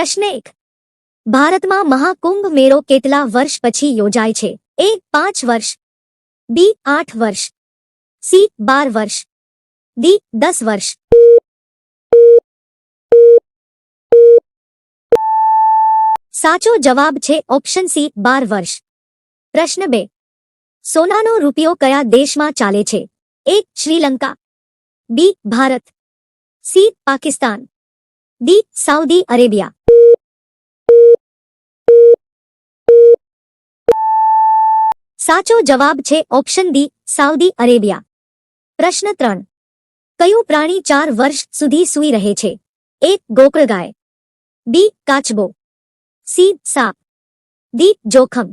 प्रश्न 1 भारत में महाकुंभ मेरो કેટલા વર્ષ પછી યોજાય છે 1 5 વર્ષ બી 8 વર્ષ સી 12 વર્ષ ડી 10 વર્ષ સાચો જવાબ છે ઓપ્શન સી 12 વર્ષ પ્રશ્ન 2 સોનાનો રૂપિયો કયા દેશમાં ચાલે છે 1 Sri Lanka B Bharat C Pakistan D Saudi Arabia साचो जवाब छे ऑप्शन डी साउदी अरेबिया प्रश्न त्रन क्यू प्राणी चार वर्ष सुधी सूई रहे छे? एक गोकड़ गाय बी काचबो सी साप दी जोखम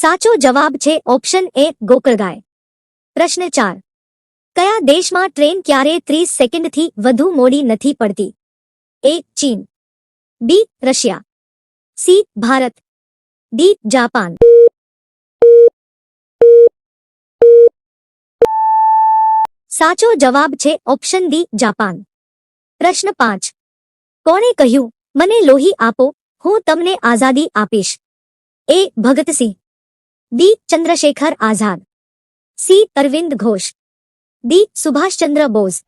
साचो जवाब छे ऑप्शन ए गोकड़ गाय प्रश्न चार कया देश में ट्रेन क्य त्रीस सेकंड थी वधु मोड़ी नहीं पड़ती ए चीन B Russia C Bharat D Japan साचो जवाब छे ऑप्शन डी जापान प्रश्न पांच को कहू मने लोही आपो हूँ तमने आजादी आपीश A Bhagat Singh B Chandrashekhar Azad C Arvind Ghosh D Subhash Chandra Bose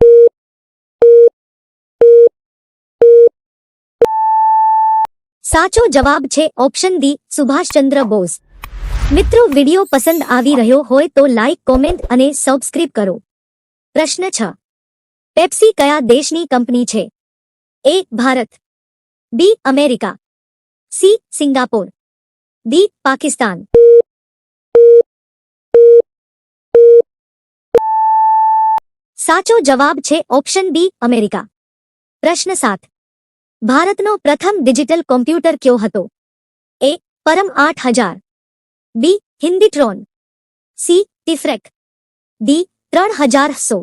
સાચો જવાબ છે ઓપ્શન ડી સુભાષચંદ્ર બોઝ મિત્રો વિડિયો પસંદ આવી રહ્યો હોય તો લાઇક કોમેન્ટ અને સબસ્ક્રાઇબ કરો પ્રશ્ન છ પેપ્સી કયા દેશની કંપની છે A Bharat B America C Singapore D Pakistan સાચો જવાબ છે ઓપ્શન બી અમેરિકા પ્રશ્ન સાત ભારતનો પ્રથમ ડિજિટલ કોમ્પ્યુટર કયો હતો એ પરમ આઠ હજાર બી હિન્દીટ્રોન સી તિફ્રેક ડી ત્રણ હજાર સો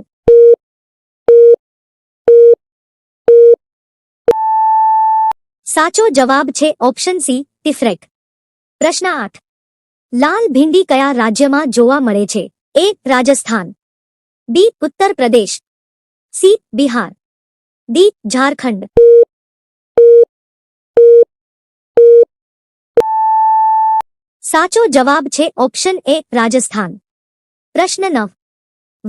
સાચો જવાબ છે ઓપ્શન સી તિફ્રેક પ્રશ્ન આઠ લાલ ભીંડી કયા રાજ્યમાં જોવા મળે છે એ Rajasthan B Uttar Pradesh C Bihar D Jharkhand સાચો જવાબ છે ઓપ્શન એ રાજસ્થાન પ્રશ્ન નવ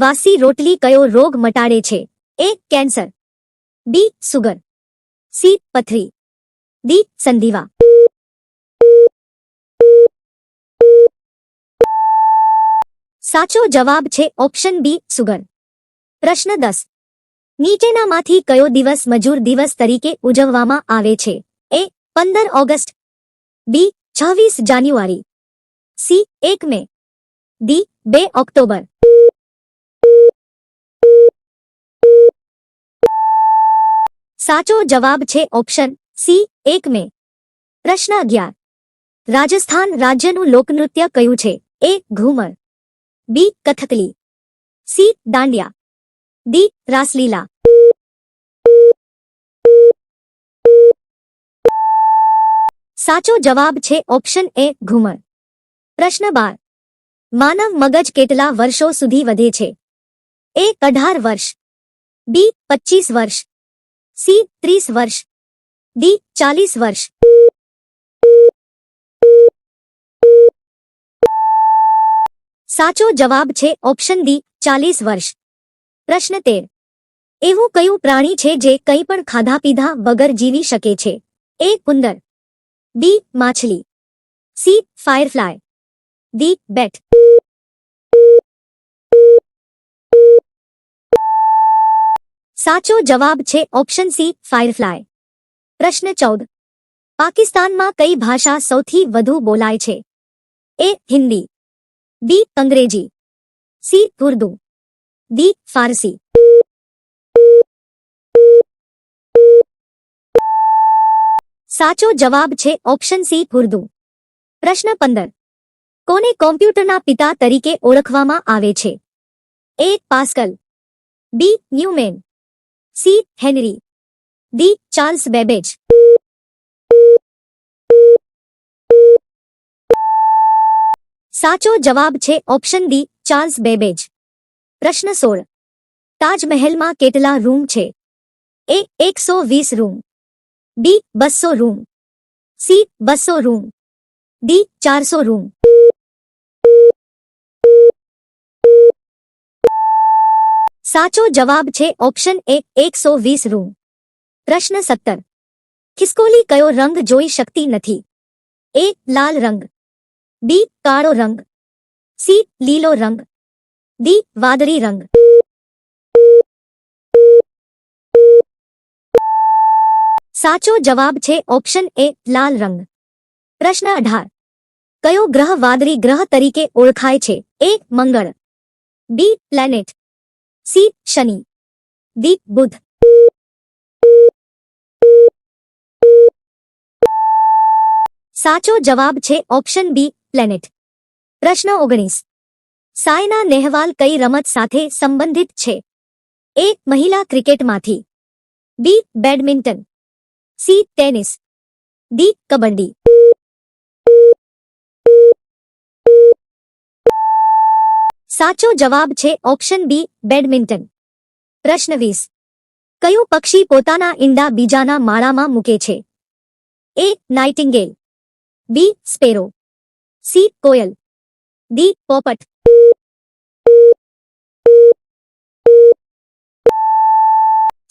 વાસી રોટલી કયો રોગ મટાડે છે A cancer B sugar C પથરી ડી સંધિવા સાચો જવાબ છે ઓપ્શન બી સુગર પ્રશ્ન દસ નીચેનામાંથી કયો દિવસ મજૂર દિવસ તરીકે ઉજવવામાં આવે છે એ પંદર ઓગસ્ટ બી છવ્વીસ જાન્યુઆરી सी एक में डी बे अक्टूबर साचो जवाब छे ऑप्शन सी एक में प्रश्न अगर राजस्थान राज्य नृत्य क्यू है A Ghoomar B Kathakali C Dandiya D Raslila साचो जवाब छे ऑप्शन ए घूमर प्रश्न 12 मानव मगज કેટલા વર્ષો સુધી વધે છે એ 18 વર્ષ બી 25 વર્ષ સી 30 વર્ષ ડી 40 વર્ષ સાચો જવાબ છે ઓપ્શન ડી 40 વર્ષ પ્રશ્ન 13 એવું કયું પ્રાણી છે જે કંઈ પણ ખાધા પીધા વગર જીવી શકે છે એ ઉંદર બી માછલી સી ફાયરફ્લાય दीप बेट साचो जवाब छे ऑप्शन सी फायरफ्लाई प्रश्न 14 पाकिस्तान मा कई भाषा સૌથી વધુ બોલાય છે એ હિન્દી બી અંગ્રેજી સી ઉર્દુ ડી ફારસી સાચો જવાબ છે ઓપ્શન સી ઉર્દુ પ્રશ્ન 15 કોને કમ્પ્યુટર ના પિતા તરીકે ઓળખવામાં આવે છે A Pascal B Newman C Henry D Charles Babbage સાચો જવાબ છે ઓપ્શન ડી ચાર્લ્સ બેબેજ પ્રશ્ન 16 તાજમહેલમાં કેટલા રૂમ છે A 120 room B 200 room C 200 room D 400 room साचो जवाब छे ऑप्शन ए एक सौ वीस रू प्रश्न सत्तर खिस्कोली कयो रंग जोई शक्ति नथी ए लाल रंग बी काड़ो रंग सी लीलो रंग डी वादरी रंग साचो जवाब छे ऑप्शन ए लाल रंग प्रश्न अठार कयो ग्रह वादरी ग्रह तरीके ओखाए A Mangal B planet C Shani D Budh साचो जवाब छे ऑप्शन बी प्लेनेट प्रश्न ओगनीस सायना नेहवाल कई रमत साथे संबंधित छे ए महिला क्रिकेट माथी B badminton C tennis D kabaddi સાચો જવાબ છે ઓપ્શન બી બેડમિન્ટન પ્રશ્ન વીસ કયું પક્ષી પોતાના ઈંડા બીજાના માળામાં મૂકે છે A nightingale B sparrow C Koyal D પોપટ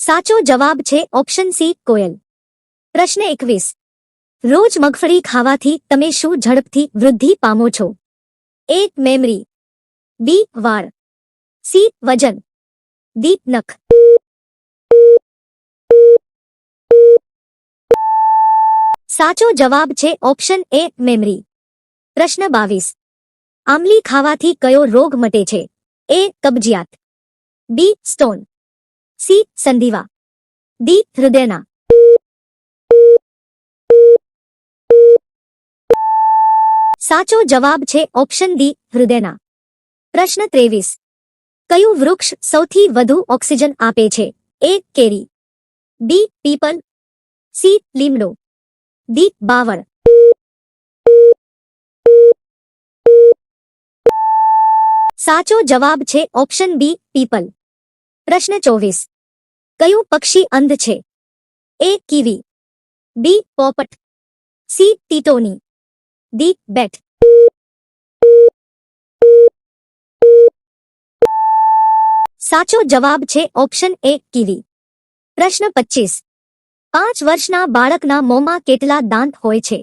સાચો જવાબ છે ઓપ્શન સી કોયલ પ્રશ્ન એકવીસ રોજ મગફળી ખાવાથી તમે શું ઝડપથી વૃદ્ધિ પામો છો એ મેમરી બી વાળ સી વજન ડી નખ સાચો જવાબ છે ઓપ્શન એ મેમરી પ્રશ્ન બાવીસ આમલી ખાવાથી કયો રોગ મટે છે એ કબજિયાત બી સ્ટોન સી સંધિવા ડી હૃદયના સાચો જવાબ છે ઓપ્શન ડી હૃદયના પ્રશ્ન ત્રેવીસ કયું વૃક્ષ સૌથી વધુ ઓક્સિજન આપે છે એ કેરી બી પીપલ સી લીમડો ડી બાવળ સાચો જવાબ છે ઓપ્શન બી પીપલ પ્રશ્ન ચોવીસ કયું પક્ષી અંધ છે એ કીવી બી પોપટ સી ટીટોની ડી બેટ સાચો જવાબ છે ઓપ્શન એ કીવી પ્રશ્ન પચીસ પાંચ વર્ષના બાળકના મોંમાં કેટલા દાંત હોય છે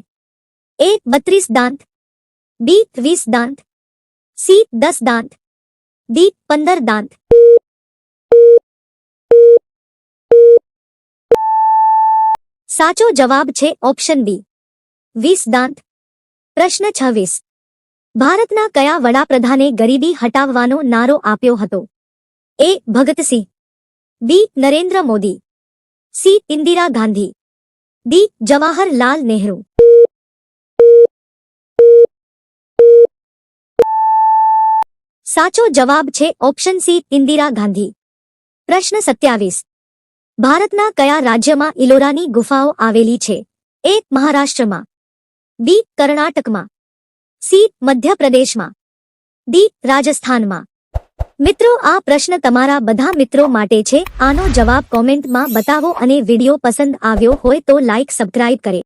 એ બત્રીસ દાંત બી વીસ દાંત સી દસ દાંત ડી પંદર દાંત સાચો જવાબ છે ઓપ્શન બી વીસ દાંત પ્રશ્ન છવ્વીસ ભારતના કયા વડાપ્રધાને ગરીબી હટાવવાનો નારો આપ્યો હતો A Bhagat Singh B Narendra Modi C Indira Gandhi D Jawaharlal Nehru સાચો જવાબ છે ઓપ્શન સી ઇન્દિરા ગાંધી પ્રશ્ન સત્યાવીસ ભારતના કયા રાજ્યમાં ઇલોરાની ગુફાઓ આવેલી છે એ મહારાષ્ટ્રમાં બી કર્ણાટકમાં સી મધ્યપ્રદેશમાં ડી રાજસ્થાનમાં મિત્રો આ પ્રશ્ન તમારા બધા મિત્રો માટે છે આનો જવાબ કોમેન્ટમાં બતાવો અને વિડીયો પસંદ આવ્યો હોય તો લાઇક સબસ્ક્રાઇબ કરે